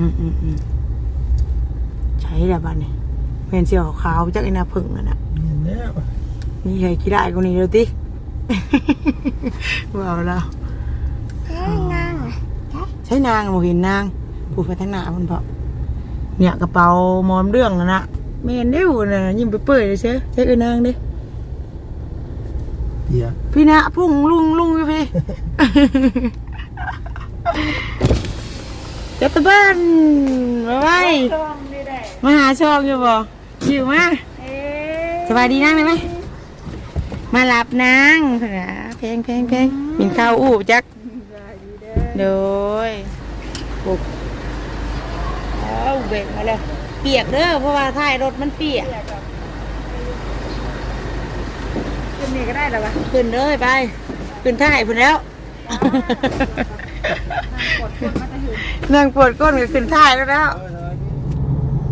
อืมอืมอืมใช้แล้วบ้านนี่เป็นเสี่ยวขาวจากไอ้หนาผึ่งนั่นน่ะเห็นแล้วมีใครคิดได้กว่านี้แล้วติว้าวแล้วนั่งใช้นางโมเห็นนางผู้พัฒนามันเพาะเนี่ยกระเป๋ามอมเรื่องนั่นน่ะเมนเด้วน่ะยิ้มไปเปื่อยเลยเช่ใช้เอ้นางเด้เดี๋ยวพี่นะพุ่งลุงลุงอยู่พี่ จัตตะบ้านมาไว้ช่วงนี้ได้มาหาชอบอยู่บ่อยู่มาเอ๊ะสบายดีนั่งได้ไหมมาหลับนางเถอะนะเพลงเพลงเพลงกินข้าวอู้จักโดยปุกเอาเบรกมาเลยเปียกเด้อเพราะว่าท้ายรถมันเปียกขึ้นนี่ก็ได้แล้ววะขึ้นเลยไปขึ้นท้ายพุ่นแล้ว กดกดมาจะถึงนั่งปวดก้นก็ขึ้นท้ายแล้วแล้ว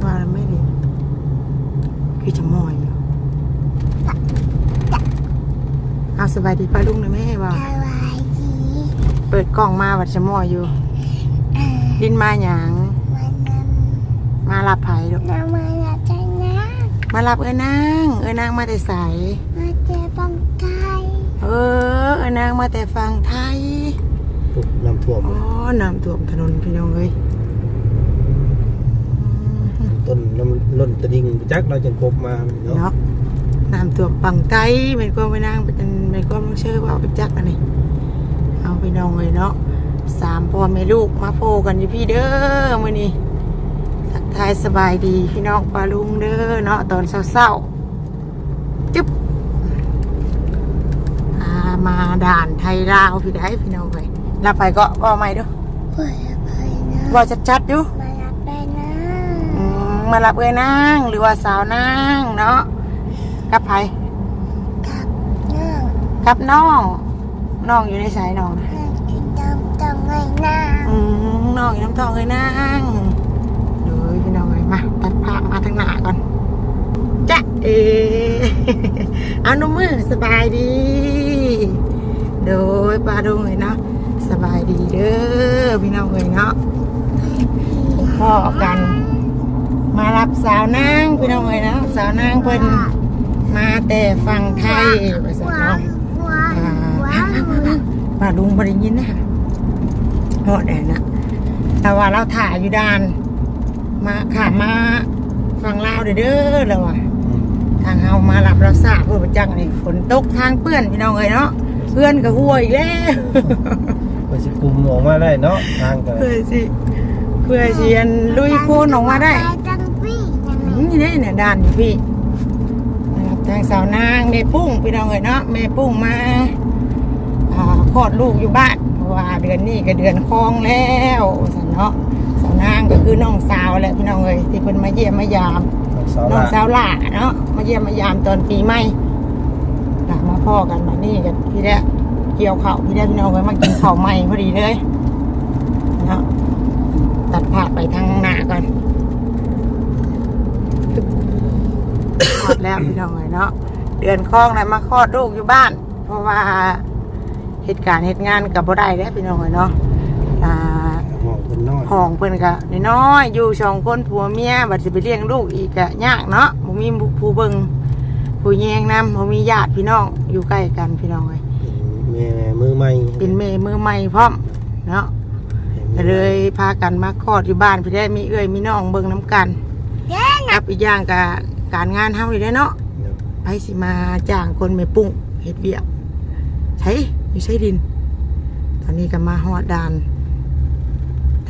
ว่าแล้วไม่ดีคือจะมอยอยู่เอาสบายดีป้าลุงนะแม่ว่าสบายดีเปิดกล้องมาวัดจะมอยอยู่เออดินมาหยางมันนมารับไผ่ดอกำน้ำมันละใจนะมารับเอ้ยนางเอ้ยนางมาแต่ใสมาเจอบังไทยเออเอ้ยนางมาแต่ฝั่งไทยปุ๊บ น้ำท่วมอ๋อน้ำท่วมถนนพี่น้องเอ้ยอืมต้นน้ำล้นตะดิ่งจักเราจะพบมาเนาะเนาะน้ำท่วมฝั่งไทยเป็นก็ไปนางเป็นเป็นก็ต้องเชื่อว่าเอาไปจักอันนี้เอาไปน้องเลยเนาะสามพ่อแม่ลูกมาโพกันอยู่พี่เด้อมื้อนี้ทักทายสบายดีพี่น้องปลาลุงเด้อเนาะตอนเศร้าๆจึ๊บพามาด่านไทยลาวพี่ได้พี่น้องเลย รับไปก็ว่าไม่ด้วยเปิดไปนะว่าชัดๆอยู่มารับได้นะอืมมารับเอ้ยนางหรือว่าสาวนางเนาะกับไผกับนั่งกับน้องน้องอยู่ในสายน้องนะนั่งกินดำตังไงนะอืมน้องอยู่น้ำทองเอ้ยนางเดี๋ยวพี่น้องเลยมาตัดภาพมาทางหน้าก่อนจ้ะเอ เอาหนุ่มมือสบายดี โดยปลาดุงเลยเนาะ สบายดีเด้อพี่น้องเลยเนาะพ่อกัน มารับสาวนางพี่น้องเลยนะสาวนางเพิ่นมาแต่ฟังไทยภาษาว้าน้องวว้าวว้าวป้าลุงบริยินนะคะโหดแดนนะแต่ว่าเราถ่ายอยู่ด้าน มาขามาฟังลาวเด้อเด้อแล้วว่ะทางเฮามารับเราทราบเพื่อประจังนี่ฝนตกทางเปื้อนพี่น้องเลยเนาะเพื่อนก็หัวอีกแล้ว ไปสิกลุ่มออกมาได้เนาะทางกันเพื่อสิเพื่อสิอันลุยโคลนออกมาได้จังพี่จังอืมนี่เนี่ยด้านอยู่พี่นะครับทางสาวนางแม่ปุ้งพี่น้องเอ๋ยเนาะแม่ปุ้งมาอ่าคลอดลูกอยู่บ้านเพราะว่าเดือนนี้ก็เดือนคลองแล้วสันเนาะสาวนางก็คือน้องสาวแหละพี่น้องเอ๋ยที่เพิ่นมาเยี่ยมมายามสาวน้องลาสาวหล่าเนาะมาเยี่ยมมายามตอนปีใหม่กลับมาพ่อกันมานี่กันพี่แรก เกี่ยวข้าวพี่แรกพี่น้องเอ๋ยมากินข้าวใหม่พอดีเลยเนาะตัดภาพไปทางหน้าก่อนคลอดแล้วพี่น้องเลยเนาะเดือนคลองเลยมาคลอดลูกอยู่บ้าน เพราะว่าเหตุการณ์เหตุงานกับบ่ได้แล้วพี่น้องเลยเนาะอ่าห้องคนน้อยห้องเพิ่นก็น้อยๆอยู่สองคนผัวเมียบัดสิไปเลี้ยงลูกอีกก็ยากเนาะบ่มีผู้เบิ่งผู้แยงนํบ่มีญาติพี่น้องอยู่ใกล้กันพี่น้องเลย เป็นแม่มือใหม่เป็นเมมือใหม่พร้อมเนาะก็เลยพากันมาคลอดอยู่บ้านพี่ได้มีเอื้อยมีน้องเบิ่งน้กันเย้กับอีกอย่างก็การงานเฮานี่แหละเนาะไปสิมาจ้างคนไม่ปุ้งเฮ็ดเวียกใช้อยู่ใช้ดิน ตอนนี้ก็มาฮอดดาน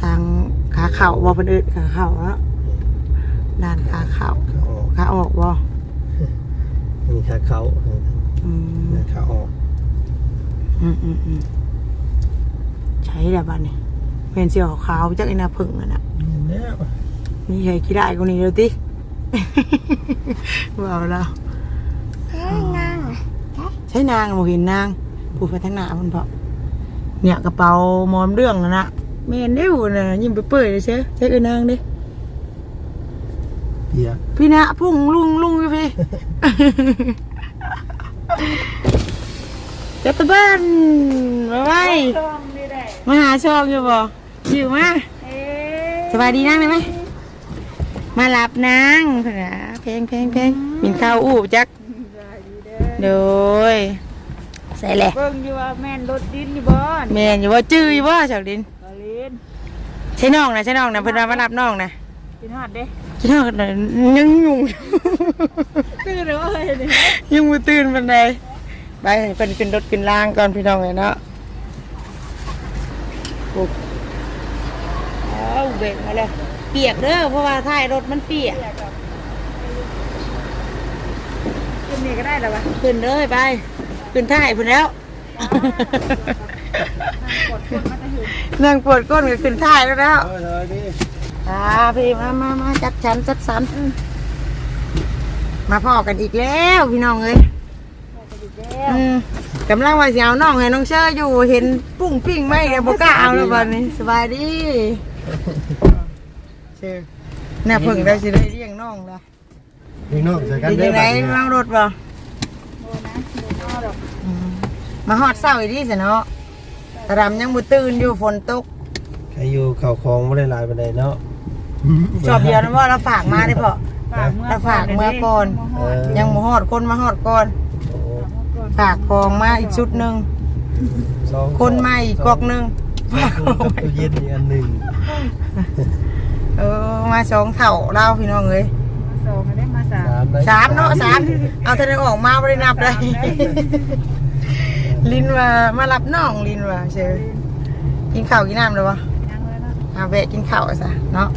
ทางขาเข่าว่าเพิ่นเอิ้นขาเข่าแล้วด้านขาเข่าขาออกขาออกบ่มีขาเขาอืมขาออก อืมอืมอืมใช้แล้วบัดนี้เป็นเสี่ยวขาวจักไอ้หน้าผึ่งนั่นน่ะเห็นแล้วมีใครคิดได้กว่านี้แล้วติว้าวแล้วนั่งใช้นางบ่เห็นนางผู้พัฒนามันบอกเนี่ยกระเป๋ามอมเรื่องนั่นนะเมนเด้วน่ะยิ้มไปเปื่อยเลยเช่ใช้เอ้ยนางดิเดี๋ยวพี่นะพุ่งลุงลุงอยู่พี่ จัตตะบ้านมาไว้ช่วงนี้ได้มาหาชอบอยู่บ่อยู่มาเอ๊ะสบายดีนั่งได้ไหมมาหลับนางเถอะเพลงเพลงเพลงมินข้าวอู้จักโดยใส่แหละเบิ่งอยู่ว่าแม่นรถดินอยู่บ่อนแม่นอยู่ว่าจื้ออยู่ว่าชาวดินบาลินใช่น้องนะใช่น้องนะเพิ่นว่ามารับน้องนะกินฮอดเด้ใช่น้องน่ะยังยุ่งคือเด้อเฮ้ยนี่ยังมือตื่นปันใด ไปให้เพิ่นขึ้นรถขึ้นล่างก่อนพี่น้องเลยเนาะโอ้เอาเบรกมาแล้วเปียกเด้อเพราะว่าท้ายรถมันเปียกกินนี่ก็ได้แล้ววะขึ้นเลยไป ขึ้นท้ายพุ่นแล้วกดกดมาแต่หือนั่งปวดก้นก็ขึ้นท้ายแล้วแล้วเออเลยดิอ่าพี่มามามาจัดชั้นจัดสรรมาพ่อกันอีกแล้วพี่น้องเอ้ย อืมกำลังว่าสิเอาน้องให้น้องเชอร์อยู่เห็นปุ้งปิ้งไหมแกบอกกล้าเอาแล้วบัดนี้สบายดีเชอร์น่าเพิ่งได้สิได้เลี้ยงน้องละพี่น้องใส่กันเป็นได้ยังไงบัดนี้นั่งรถบ่โอ้นะเดี๋ยวเอาดอกอืมมาฮอดเศร้าอีกทีสิเนาะตะรำยังบ่ตื่นอยู่ฝนตก ใครอยู่เข่าคลองไม่ได้หลายไปไหนใดเนาะชอบเดียวนะว่าเราฝากมาได้พอฝากเมื่อแล้วฝากเมื่อก่อน เออยังบ่ฮอดคนมาฮอดก่อน โอ้ฝากของมาอีกชุดหนึ่งสองคนมาอีกกอกหนึ่งสองตู้กับตู้เย็นอีกอันหนึ่งเออมาสองเถ่าเล่าพี่น้องเอ้ยมาสองก็ได้มาสามได้สามเนาะสามเอาเธอออกมาไม่ได้นับเลยลินว่ามารับน้องลินว่าเชยกินข้าวกินน้ำเลยวะ ยังเลยเนาะเอาแวะกินข้าวซะเนาะ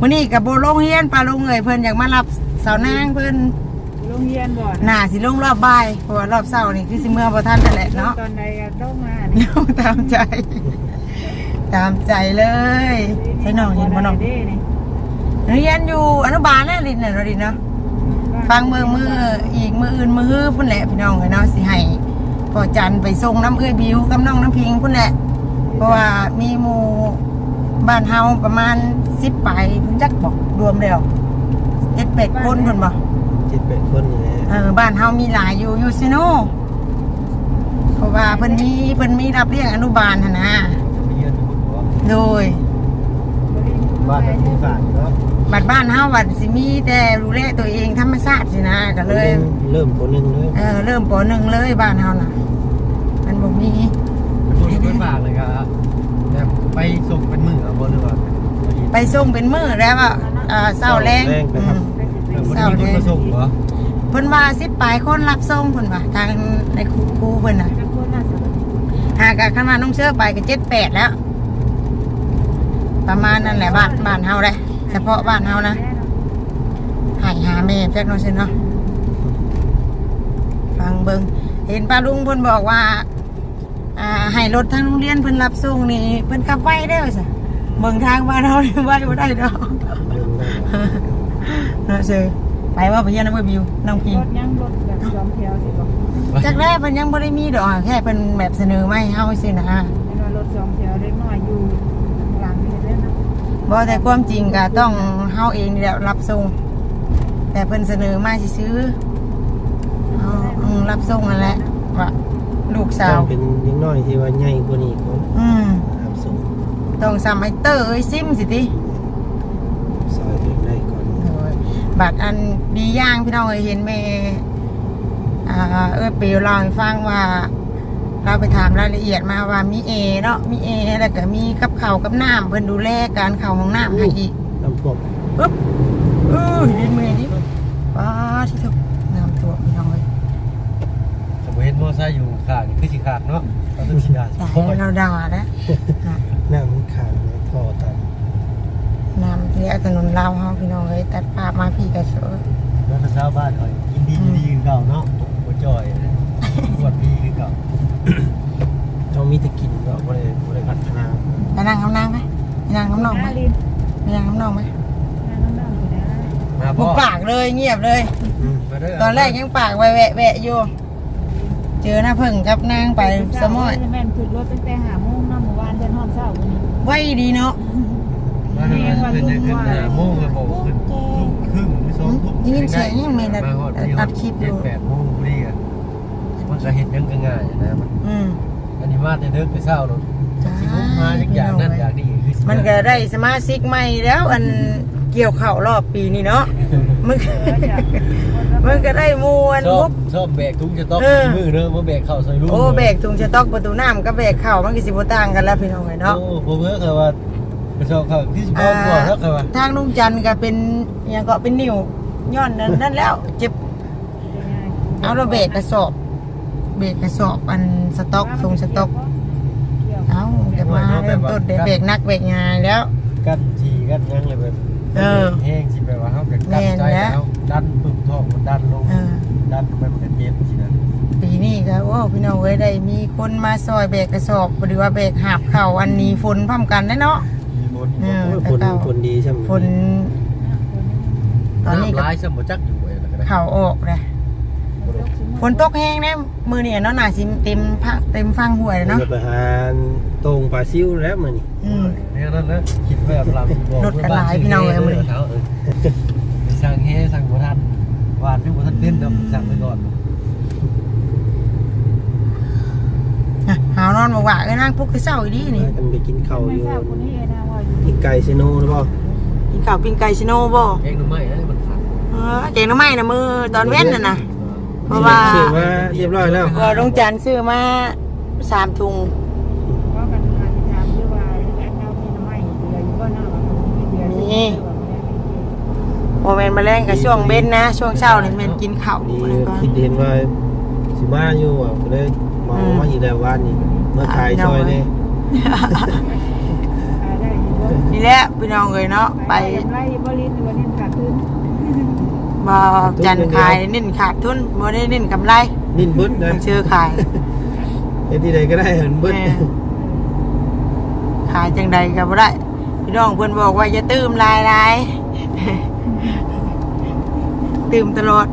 วันนี้กับโบโรงเฮียนปลาลงเอยเพิ่นอยากมารับสาวนางเพิ่นโรงเรียนบ่อนหน้าสิลงรอบบ่ายเพราะว่ารอบเช้านี่คือสิเมื่อบ่ทันนั่นแหละเนาะ ตอนใดก็ต้องมานี่ตามใจ ตามใจเลยใช่น้องเห็นบ่น้องเด้นี่เรียนอยู่อนุบาลน่ะลินน่ะเนาะลินเนาะ ฟังเบิ่งมืออีกมืออื่นมือฮื้อพุ่นแหละพี่น้องเอ้ยเนาะสิให้พ่อจันไปส่งน้ำเอื้อยบิวกับน้องน้ำพิงพุ่นแหละ เพราะว่ามีหมู่บ้านเฮาประมาณ10ไปจักบอกรวมแล้ว7-8คนพุ่นบ่ จิตเป็นคนนี่แหละเออบ้านเฮามีหลายอยู่อยู่ซิโนเพราะว่าเพิ่นมีเพิ่นมีรับเลี้ยงอนุบาลหั่นนะจะไปเยือนคุณบ่โดย บ้านแบบนี้ฝากเนาะบัดบ้านเฮาบัดสิมีแต่ดูแลตัวเองธรรมชาติสินะก็เลยเริ่มคนหนึ่งเลยเออเริ่มปหนึ่งเลยบ้านเฮาน่ะ มันบ่มีคนไม่ฝากเลยครับแบบไปส่งเป็นมือเอาบ่หรือว่าไปส่งเป็นมื้อแล้วอะอ่าเช้าแรงแรงไปครับอืมเอ อวันนี้มีคนมาส่งเหรอเพิ่นว่า10ปลายคนรับส่งเพิ่นว่าทางในครูครูเพิ่นน่ะจักคนน่ะสวัสดีหากะขนาดน้องเชื่อไปก็7 8แล้ว ประมาณนั้นแหละบ้านบ้านเฮาเลยเฉพาะบ้านเฮานะหายหาแม่แพ็กเนาะซิเนาะฟังเบิ่งเห็นป้าลุงเพิ่นบอกว่าอ่าให้รถทางโรงเรียนเพิ่นรับส่งนี่เพิ่นขับไว้ได้อซะเบิ่งทางบ้านเฮานี่ไว้บ่ได้ดอกเนาะเชื่อ ไปว่าไปเยี่ยมน้ำบิวน้องพิงรถยังรถแบบสองแถวสิบ่จากแรกเพิ่นยังบ่ได้มีดอกแค่เพิ่นแบบเสนอมาให้เฮาซื่อนะเห็นว่ารถสองแถวเล็กน้อยอยู่หลังนี่เด้อนะบ่แต่ความจริงก็ต้องเฮาเองนี่แหละรับส่งแต่เพิ่นเสนอมาซื้อๆเอาอืมรับส่งนั่นแหละว่าลูกสาว เป็นนิดน้อยที่ว่าใหญ่กว่านี้ก็อืม ทำส่งต้องซ้ำไอ้เตอร์เอ้ยซิมสิติ ซอยถึงได้ก่อน บัตรอันดีย่างพี่น้องเอ้ยเห็นแม่อ่าเอ้ยเปียวเล่าให้ฟังว่า เราไปถามรายละเอียดมาว่ามีเอเนาะมีเอแล้วก็มีกับข้าวกับน้ำเพิ่นดูแลการเข้าห้องน้ำให้อีกน้ำท่วมปึ๊บเออดินเมย์นี่ป้าที่ทุกน้ำตัวพี่น้องเลยผมเห็นมอไซค์อยู่ข้างนี่คือสิขาดเนาะเราต้องสิดาแต่เพราะว่าเราด่าแล้วน้ำมันขาดในท่อตัน น้ำที่ถนนลาวเฮาพี่น้องเลยตัดภาพมาพี่กระสือแล้วก็ชาวบ้านเขายินดียินดีคือเก่าเนาะบ่จ่อยปวดดีคือเก่าเรามีแต่กินก็บ่ได้บ่ได้พัฒนาไปนั่งข้างนั่งไหมไปนั่งข้างนอกไหมลินไปนั่งข้างนอกไหมน้องอยู่นะมาบุบ่กปากเลยเงียบเลย อืมมาเด้ตอนแรกยังปากแวะแวะแวะอยู่เจอหน้าเพิ่งกับนางไปสมอยแม่นขึ้นรถตั้งแต่5โมงเนาะเมื่อวานเดินฮอดเช้าวันนี้ไว้ดีเนาะ มาเด้อขึ้นจะขึ้นหาโมงก็บอกขึ้นทุ่มครึ่งหรือสองทุ่มยินเสียงยังไม่ได้มาฮอดที่อัดคลิปอยู่ เจ็แปดโมงพอดีอะมันก็เห็นยังก็ง่ายนะมันอืม อันนี้มาแต่เดินไปเศร้าเนาะสิลุกมาจักอย่างนั่นอย่างนี้คือสิมันก็ได้สมาชิกใหม่แล้วอันเกี่ยวข้าวรอบปีนี้เนาะมันก็มันก็ได้มวนชอมุบชอบแบกทุงจะต้องเออ มือเนอะมาแบกเข่าใส่ลูกโอ้แบกถุงจะตอกประตูน้ำก็แบกข้าวมันก็สิบ่ต่างกันแล้วพี่น้องเอ้ยเนาะ โอ้ผมเพิ่งเคยว่า ไปชอบเข่าที่สิบห้าก่อนแล้วเคยว่าทางลุงจันทร์ก็เป็นอยังก็เป็นนิ้วย้อนนั่นนั่นแล้ว เจ็บเอาเราเบรกกระสอบ เบรกกระสอบอันสต็อกทรงสต็อกเอาเดี๋ยวมาเริ่มต้นเดี๋ยวเบรกนักเบรกงายแล้ว กันฉี่กันยังเลยแบบเออแห้งสิแบบว่าเขาแบบแม่กันนใจแล้วแล้วดันปึกท้องมันดันลงเออดันไปมันก็เจ็บสินะปีนี้ก็โอ้พี่น้องเอ้ยได้มีคนมาซอยเบรกกระสอบหรือว่าเบรกหาบเข่าอันนี้ฝนพร้อมกันได้เนาะมีบนเออมีบ นแต่เก่าผลดีใช่ไหมฝนตอนนี้ก็ร้ายสมบูจักอยู่เองก็ได้เข่าออกเลยฝนตกแห้งนะมือเนี่ยเนาะหนาสิเต็มพังเต็มฟังห่วยเลยเนาะจะไปหาตรงปลาซิวแล้วมันนี่อืม เนี่ยนั่นนะคิดแบบลำบอกรถกันหลายพี่น้องเอ้ยมื้อนี้เท้าเออไปสั่งเฮสั่งบัทันหวานพี่บัทันเต้นเนาะสั่งไปก่อน อะหาวน อนบอกว่าเอ้ยนั่งพวกคือเศร้าอีดีนี่พากันไปกินข้าวไม่อยู่ทราบคนนี้นะว่าอยู่กินไก่เซโนหรือเปล่ากินข้าวปิ้งไก่ชิโน่บ่แกงหน่อไม้นะมันขัดเออเก่งน้ำไม้นะมือตอนเว้นน่ะนะเพราะว่าซื้อมาเรียบร้อยแล้วว่าลงจันทร์ซื้อมาสามถุงว่ากันมาที่ถามด้วยว่าแอนเอามีน้ำไม้เดืออยู่ก็น่าว่ามีเดืออยู่โมเมนต์มาแรงกับช่วงเบ้นนะ ช่วงเช้านี่แมันกินข้าวนี่อะไรก่อนคิดเห็นว่าสิมาอยู่อะก็เลยเมาอืมมาอีกแล้ววันนี้ มาขายซอยนี่ได้อยู่บ่นี่แหละพี่น้องเลยเนาะไปไล่บริษัทวันนี้ขาดทุนบอจันทร์ขายเน้นขาดทุนบ่ได้เน้นกำไร นิ่นเบิ้ลนะมันเชื่อขายเฮ็ดที่ใดก็ได้เห็นเบิ้ลแม่ขายจังใดก็บ่ได้ พี่น้องเพิ่นบอกว่าอย่าตื่มลายลายตื่มตลอด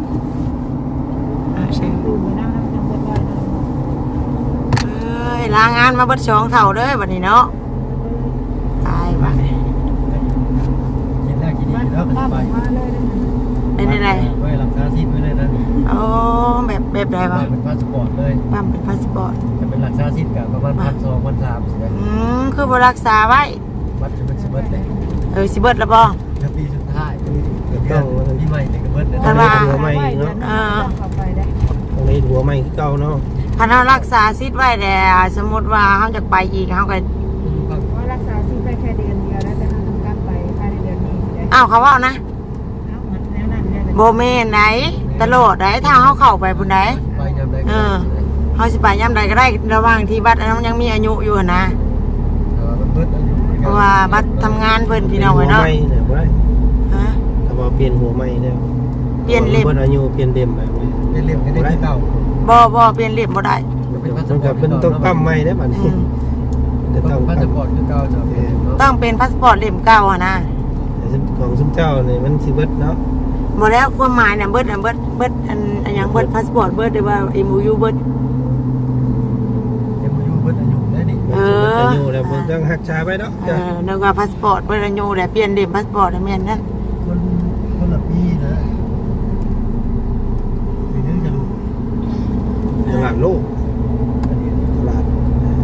เออใช่ ดูไปนั่งน้ำจังเบิดไว้นะ เอ้ย ลางานมาเบิดสองเท่าเด้อบัดนี้เนาะตายบัดกินได้กินดีมันแล้วกันข้ามไปมาเลยนะเป็นอะไรไว้หลับตาซีดไว้เลยนะโอ้แบบแบบใดไปวะเป็นพาสปอร์ตเลยปั๊มเป็นพาสปอร์ตจะเป็นหลักซาซิดกับประมาณพันสองพันสามสิบอืมคือบ่รักษาไว้วัดจะเป็นสิบเบิร์ดเลยเออสิเบิดแล้วบ่เดือนปีสุดท้ายเดือนปีใหม่เนี่ยก็เบิร์ดเลยท่านว่าหัวใหม่เนาะเข้าไปได้ตรงนี้หัวใหม่คือเก่าเนาะ ถ้าเรารักษาซิดไว้แต่สมมุติว่าเฮาจะไปอีกเฮาก็ว่ารักษาซีไปแค่เดือนเดียวแล้วแต่ทำกลับไปภายในเดือนนี้ได้อ้าวเขาเว้านะเอาเหมือนแนวนั้นเนี่ยบ่แม่นไหนตลอดไหนถ้าเฮาเข้าไปพุ่นใดไปยามใดก็เฮาสิไปยามใดก็ได้ระหว่างที่บัตรอันนั้นมันยังมีอายุอยู่หั่นนะเบิร์ดอายุเพราะว่าบัตรทำงานเพิ่นพี่น้องหัวเนาะใหม่เนี่ยบ่ได้ฮะถ้าว่าเปลี่ยนหัวใหม่แล้วเปลี่ยนเล่มเพิ่นอายุเปลี่ยนเล่มแบบนี้เป็นเล่มกันได้เก่า บ่บ่เปลี่ยนเล่มบ่ได้มันก็เป็นต้องปั๊มใหม่ได้บัดอืนี้มจะต้องพาปั๊สมปอร์ตคือเก่าจะเป็นต้องเป็นพาสปอร์ตเล่มเก่าอะนะแต่ของซุมเจ้านี่มันสิเบิดเนาะบ่แล้วความหมายน่ะเบิดน่ะเบิดเบิดอันอันหยังเบิดพาสปอร์ตเบิดหรือว่า MOU เบิดยังอายุเบิร์ดอายุได้ดิมันสิเบิดอายุแล้วมันต้องรักษาไว้เนาะเออนึกว่าพาสปอร์ตเบิดอายุแล้วเปลี่ยนเล่มพาสปอร์ตแม่นนั่นคนคนละปีนะปีนึงจะรู้ ตลาดโลกตลาด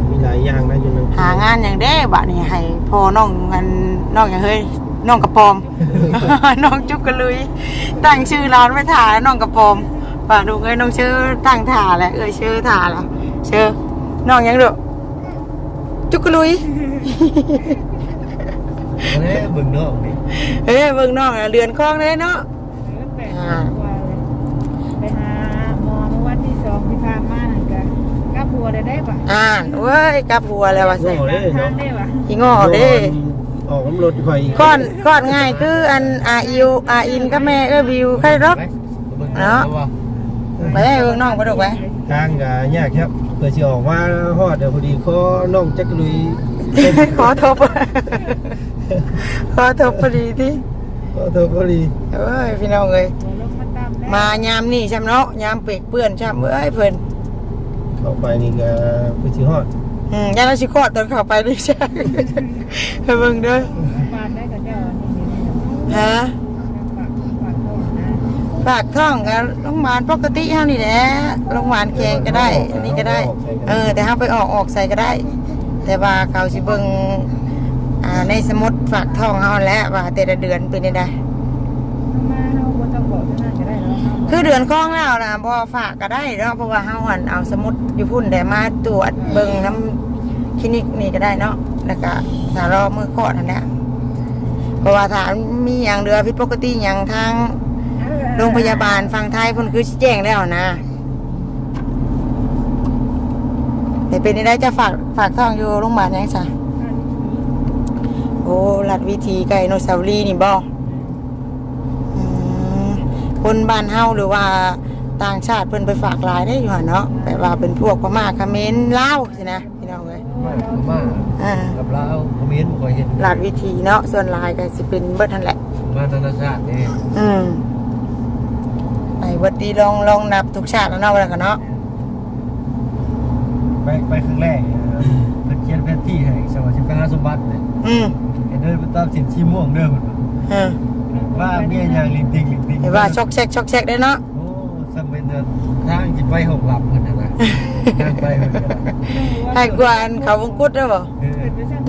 มีหลายอย่างนะอยู่ในหางานอย่างเด้บัดนี้ให้พ่อน้องอันน้องอย่างเฮ้ยน้องกระปอม น้องจุกกะลุย ตั้งชื่อร้านไว้ถ่าแล้วน้องกระปอมฝากดูเอ้ยน้องชื่อตั้งถ่าแหละเอ้ยชื่อถ่าแหละชื่อน้องหยังเด้อจุกกะลุยเอ้เบิ่งนอกนี่เฮ้ยเบิ่งน้องน่ะเรือนคลองเลยเนาะ แปดกว่าเลยไปหาหมอเมื่อวัน ที่สองที่ผ่านมานั่นก็กลับหัวได้ได้ปะอ่านเว้ยกลับหัวแล้วว่าโง่ใส่เด้ทาเนาะงได้ปะอีงอเด้ออกน้ำรถข่อยก้อนก้อนง่ายคืออันอาอิวอาอินกับแม่เอ้ยบิวใครรอกเนาะ ไปให้เบิ่งน้องไปดูไปทางก็ยากครับเพื่อสิออกมาฮอดเดี๋ยวพอดีขอน้องจักรลุยขอทบขอทบพอดีที่ขอโทษพอดีเอ้ยพี่น้องเอ้ยหัวลง มาตามได้มายามนี่ใช่เนาะยามเปียกเปื้อนใช่เอ้ยเพิ่นเข้าไปนี่ก็เพื่อสิฮอดอืมยามเราสิคลอดตอนเข้าไปด้วยใช่ไปเบิ่งเด้อปานได้กับเจ้านี่นี่ฮะปากปากโทษนะฝากท้องกันโรงพยาบาลปกติเฮานี่แหละโรงพยาบาลแขงก็ได้ อันนี้ก็ได้ เออ แต่เฮาไปออกออกใส่ก็ได้ แต่ว่าเขาสิเบิ่งอ่าอ่าในสมุดฝากท่องเฮาแหล้วว่าแต่ละเดือนเป็นได้มาเฮา คือเดือนคล้องแล้วนะพอฝากก็ได้เนาะเพราะว่าเฮาหันเอาสมุดอยู่พุ่นได้มาตรวจเบิ่งน้ำคลินิกนี่ก็ได้เนาะแล้วก็สารอมือคลอดนั่นแหละเพราะว่าถามมีอย่างเรือผิดปกติอย่างทางโรงพยาบาลฝั่งไทยพิ่นคือแจ้งแล้วนะแต่เป็นได้จะฝากฝากท้องอยู่โรงพยาบาลยังจ้ะโอ้ลัดวิธีไก่โนเสาวรีนี่บ่อืม คนบ้านเฮาหรือว่าต่างชาติเพิ่นไปฝากหลายได้อยู่หั่นเนาะแบบว่าเป็นพวกพม่าเขมรลาวสินะพี่น้องเอ้ยมาพม่าอ่ากับลาวคอมเมนต์บ่ค่อยเห็นลาดวิธีเนาะส่วนหลายก็สิเป็นเบิดนั่นแหละ มานานาชาตินี่อืมไปเบิดดีลองลองนับทุกชาติแล้วเนาะว่ากันเนาะไปไปครั้งแรกเนี่ยเพิ่นเขียนแผนที่ให้สวัสดิการสมบัติเนี่ยอืม ให้เดินไปตามสินชีม่วงเด้อเพิ่นอ่า ว่าเมียยางลิงติงลิงติงไอ้ว่าชอกแซกชอกแซกได้เนาะโอ้สมัยนั้นทางจิตไปหกหลับเพิ่นน่ะนะทางไปเพิ่นก็ได้ให้กวนเขาวงกุดได้บ่เออ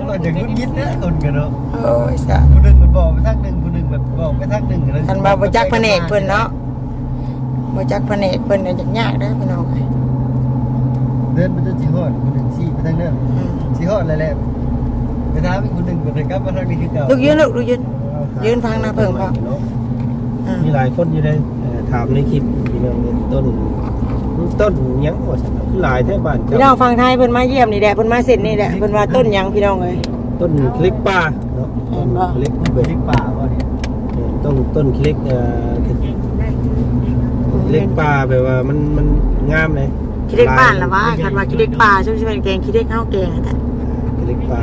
เราจะงุดยิดนะคนกันเนาะโอ้ยสะผู้หนึงมันบอกไปทางหนึงผู้หนึงแบบบอกไปทางหนึงแล้วคันบ่บ่จักแผนกเพิ่นเนาะบ่จักแผนกเพิ่นน่ะยากๆเด้อพี่น้องเอ้ยเดินไปจนสิฮอดผู้หนึงชี้ไปทางนั้นอืมสิฮอดแล้วแหละไปถามอีกผู้หนึงเพิ่นกลับมาทางนี้คือเก่าลูกยืนลูกลูกยืน ยืนฟังนะเพิ่งพ่ออ่ามีหลายคนอยู่ในเอ่อถามในคลิปพี่น้องเนี่ยต้นต้นหยังว่าซั่นน่ะคือหลายแท้บ้านพี่น้องฟังไทยเพิ่นมาเยี่ยมนี่แหละเพิ่นมาเซ็นนี่แหละเพิ่นว่าต้นหยังพี่น้องเอ้ย ต้นคลิกป่าเนาะเห็นบ่ คลิกเบิดคลิกป่าบ่เนี่ยเออต้นต้นคลิกเอ่อคลิกป่าแบบว่ามันมันงามเลยคิดเด็กบ้านล่ะว่าคันว่าคิดเด็กป่าช่วงสิเป็นแกงคิดเด็กเฮาแกงอะแต่คลิกป่า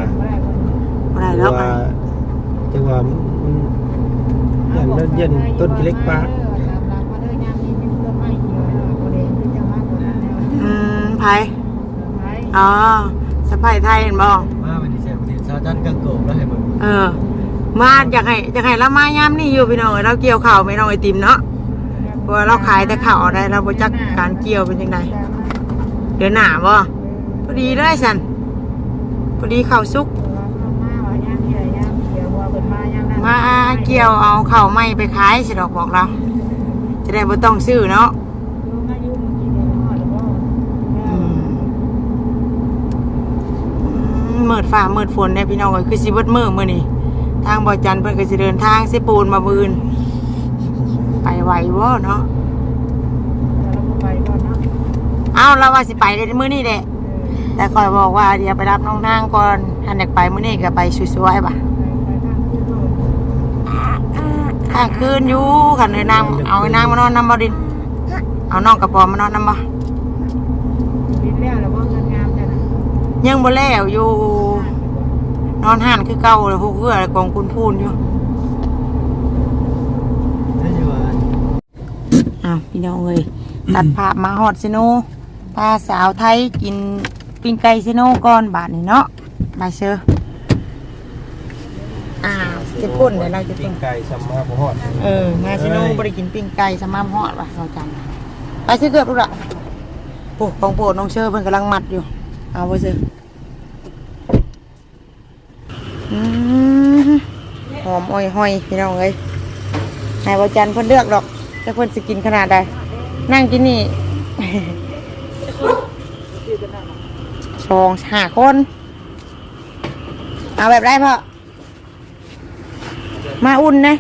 บ่ได้หรืแล้อวว่าจังว่ามัน ยันแล้วเย็นต้นคลิกป่าอืมไผอ๋อสะพายไทยเห็นบ่มาเป็นดีเซลประเทศชาวจันทร์กังโกบแล้วให้มันเออ มาอยากให้อยากให้เรามายามนี่อยู่พี่น้องเอ้ยเราเกี่ยวข้าวไม่น้องไอติมเนาะเพราะว่าเราขายแต่ข้าวได้เราบ่จักการเกี่ยวเป็นจังไดเดือนหน้าบ่พอดีเลยสันพอดีข้าวสุก มาเกี่ยวเอาเข้าไม้ไปขายสิดอกบอกเรา จะได้บ่ต้องซื้อเนาะอืมอืมมืดฟ้ามืดฝนเนี่ยพี่น้องเอ้ยคือสิเบิดมือมื้อนี้ทางบอจันทร์เพิ่นก็สิเดินทางสิปูนมาบืน ไปไหวบ่เนาะเอาเราว่าสิไปเลยมื้อนี้แหละแต่คอยบอกว่าเดี๋ยวไปรับน้องนางก่อนอันอยากไปมื้อนี้ก็ไปสวยๆป่ะ ข้างคืนอยู่ขันเลยนางเอาไอ้นางมานอนนำบ่ดินเอาน้องกระปอมมานอนนำบ่ยังบ่แล้วอยู่ นอนห่านคือเก่าเลยพวกเพื่อกองคุณพูนอยู่ได้จังว่าอ้าวพี่น้องเอ้ยตัดภาพมาฮอดซิโนพาสาวไทยกินปิ้งไก่ซิโนก่อนบาทนี่เนาะบายเชอร์อ้าว จะพุ่นเดี๋ยวเราจะปิ้พุ่งนไก่ซัมมาบ่ฮอดเออมาซิโน่บริกินปิ้งไก่สมามฮอดว่ะเราจำไปซื้อเกือบลูกละโอ้ของโปรดน้องเชอร์เพิ่นกำลังมัดอยู่ เอาไปซื้ออืมหอมอ้อยห้อยพี่น้องเอ้ยให้บอจันเพิ่นเลือกดอกแต่เพิ่นสิกินขนาดใดนั่งกินนี่ สองห้าคน เอาแบบได้พ่อ มาอุ่นนะ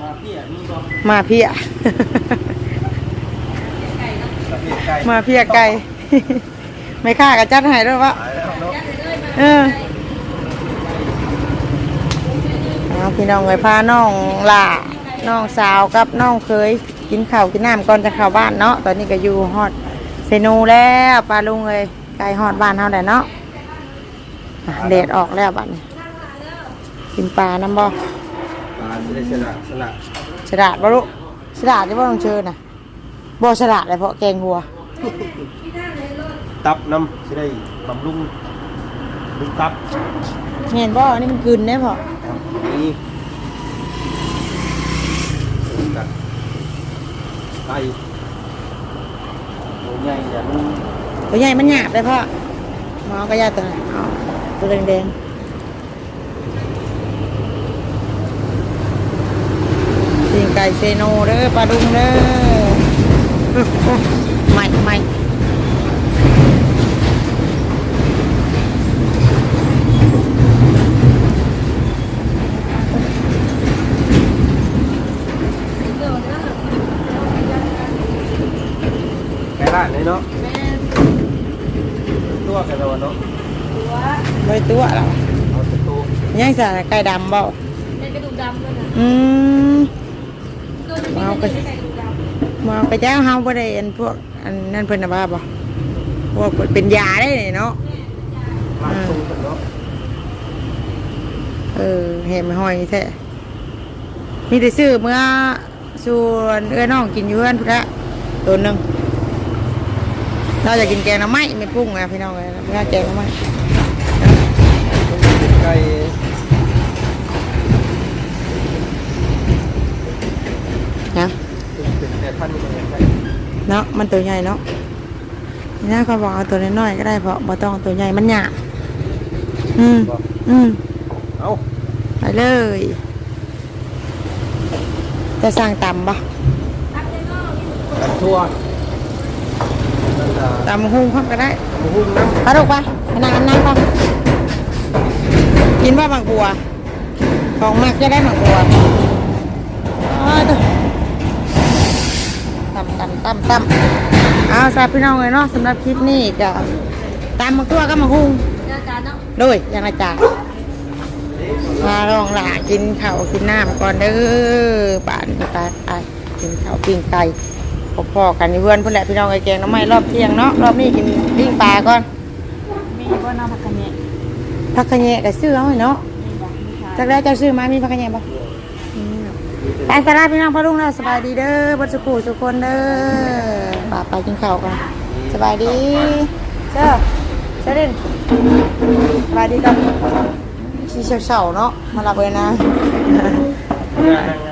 มาเพี่ยมีบ่มาเพียประเภทไก่มาเพียไก่ไม่ค่ากับจัดให้ด้วยวะตายแล้วเนาะเออเอาพี่น้องเลยพาน้องล่าน้องสาวกับน้องเคยกินข้าวกินน้ำก่อนจะเข้าบ้านเนาะตอนนี้ก็อยู่ฮอดเซนูแล้วปลาลุงเลยไก่ฮอดบ้านเฮาแล้วเนาะอะเดดออกแล้วบัดนี้กินปลาน้ำบ่ ปลาจะได้สละสละฉลาดบ่ลูกฉลาดที่บ่ต้องเชิญน่ะบ่ฉลาดเลยเพราะแกงหัว ตับน้ำจะได้บำรุงดึงตับเห็นบ่นี่มันกลืนได้พอนี่กัดไก่ตัวใหญ่อย่ามันตัวใหญ่มันหยาบเลยพ่อหมอก็ยาตัวไหนเอาตัวแดง ก่เซโนเด้อปลาดุงเด้ออื้อโอ้ไม่ไม่ไก่ล้านเลยเนาะตัวกันแล้วเนาะบริตัวหรอเอาแต่ตัวยังใส่ไก่ดำเปล่าเป็นกระดูกดำด้วยนะอืมก็จะมีเอาไปกระดูกดำมาไปแจ้งเฮาบ่ได้อันพวกอันนั่นเพิ่นน่ะว่าบ่พวกเป็นยาได้นี่เนาะล้านตัวกันเนาะเออเห็นไม่ห้อยแท้มีแต่ซื้อเมื่อส่วนเอื้อน้องกินอยู่เพื่อนพุ่นละตัวหนึงเราจะกินแกงหน้ำไม้ไม่ปรุงไงพี่น้องเลยไม่เอาแกงหน้ำไม้ไก่ นะเป็นแต่พันธุ์มันไก่เนาะมันตัวใหญ่เนาะนี่เขาบอกเอาตัวน้อยๆก็ได้เพราะบ่ต้องเอาตัวใหญ่มันหยาบอืมอืมเอาไปเลย จะสั่งตำปะตัดทั่วตัดตาตำหุ้งพร้อมก็ได้หมูหุ้มน้ำปลาดุกปะขนาดนั้นปะกินว่าหมักบัวของมักจะได้หมักบัว ตำตำตำตำเอาสำหรับพี่น้องเลยเนาะสำหรับคลิปนี้ก็ตำหมักตัวก็หมักหุ้งอาจารย์เนาะด้วยยังไงจ้ามาลองหล่ากินข้าวกินน้ำก่อนเด้อป่านไปไปกินข้าวปิ้งไก่พอๆกันอยู่เพื่อนเพื่อนแหละพี่น้องไอ้แกงน้ำไม้รอบเที่ยงเนาะรอบนี้กินปิ้งปลาก่อนมีบ่น้ำผักกะเนียผักขะแยงกับซื้อเอาให้เนาะมีบ่มีค่ะจากแรกจะซื้อมามีผักขะแยง ปะไปสลาพี่น้องพ่อลุงเราสบายดีเด้อบนสุขุสุกคนเด้อป่าไปกินข้าวกันสบายดีเจ้าเจ้าเด่นสบายดีกันชีเฉาๆเนาะมาลับเลยนะงานงาน